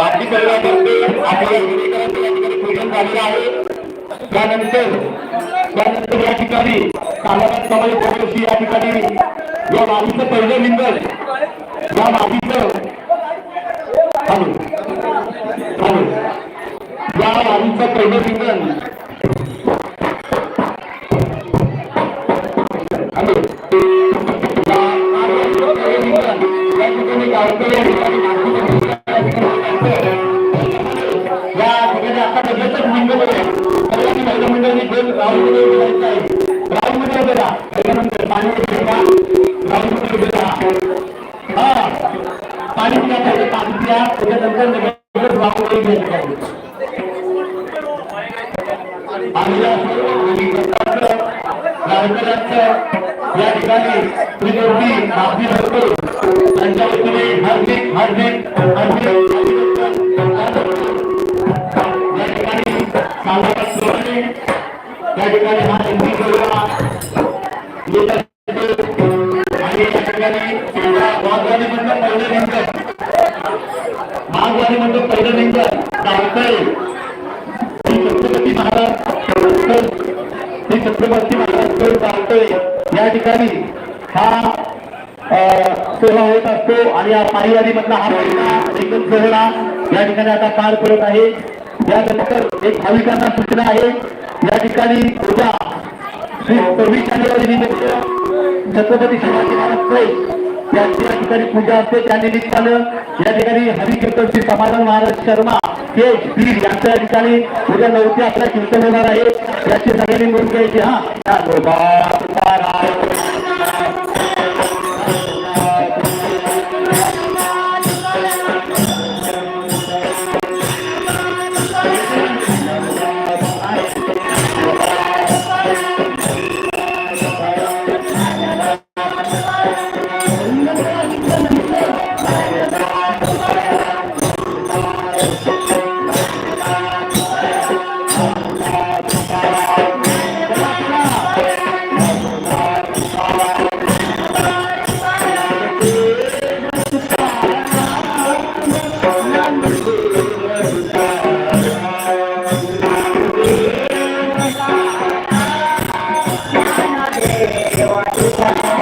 बाकी परिवारातर्फे आपल्या पूजन झालेलं आहे त्यानंतर त्यानंतर या ठिकाणी कालाबाद समाज या ठिकाणी या मातीचं पहिलं लिंगण या मातीचं हॅलो. हॅलो. या मातीचं पहिलं लिंगण पाहिजे पाणी पिया त्याच्यानंतर लगेच राऊंडमध्ये घ्यायचं आहे या या ठिकाणी त्रिदेवती माफ़ी धरतो त्यांच्या वतीने हार्दिक हार्दिक हार्दिक या ठिकाणी कालाबाद प्रमाणे ठिकाणी लिंगण गावकरी छत्रपती महाराज श्री छत्रपती महाराज गावकळे या ठिकाणी हा सोहळा होत असतो आणि या पायवारीमधला हा पहिला लिंगण सोहळा या ठिकाणी आता पार पडत आहे यानंतर एक भाविकांना सूचना आहे या ठिकाणी उद्या श्री सव्वीस जानेवारी निमित्त छत्रपती शिवाजी महाराज या ठिकाणी पूजा असते त्या निमित्तानं या ठिकाणी हरिकीर्तन श्री समाधान महाराज शर्मा ते स्पीड यांचं या ठिकाणी उद्या नऊ ते अकरा कीर्तन होणार आहे याची सगळ्यांनी नोंद घ्यायची हा। Thank you. Deus.